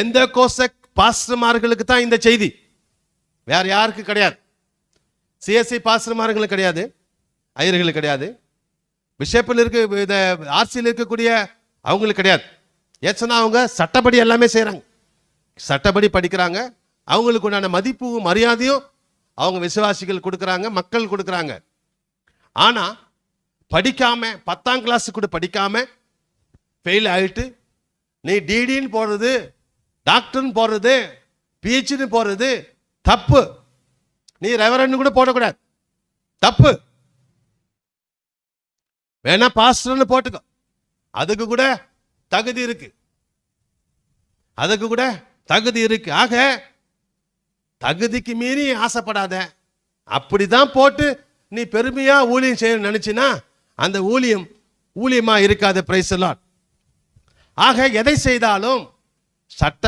எந்த கோசக் பாஸ்டர்மார்களுக்கு தான் இந்த செய்தி? வேற யாருக்கு கிடையாது. சிஎஸ்சி பாஸ்டர்மார்களுக்கு கிடையாது. ஐயர்களுக்கு கிடையாது. பிஷப்பில் இருக்க இந்த ஆர்சியில் இருக்கக்கூடிய அவங்களுக்கு கிடையாது. ஏச்சுன்னா அவங்க சட்டப்படி எல்லாமே செய்கிறாங்க சட்டப்படி படிக்கிறாங்க. அவங்களுக்கு உண்டான மதிப்பு மரியாதையும் அவங்க விசுவாசிகள் கொடுக்குறாங்க மக்கள் கொடுக்குறாங்க. ஆனால் படிக்காம பத்தாம் கிளாஸ் கூட படிக்காம ஃபெயில் ஆகிட்டு நீ டிடின்னு போடுறது டாக்டர்னு போடுறது பிஹெச்னு போடுறது தப்பு. நீ ரெவரன் கூட போடக்கூடாது. தப்பு. வேணா பாஸ்டர்னு போட்டுக்கோ. அதுக்கு கூட தகுதி இருக்கு. அதுக்கு கூட தகுதி இருக்கு. ஆக தகுதிக்கு மீறி ஆசைப்படாத. அப்படிதான் போட்டு நீ பெருமையா ஊழியம் செய்ய நினைச்சினா அந்த ஊழியம் ஊழியமா இருக்காது. பிரைஸ் ஆக எதை செய்தாலும் சட்ட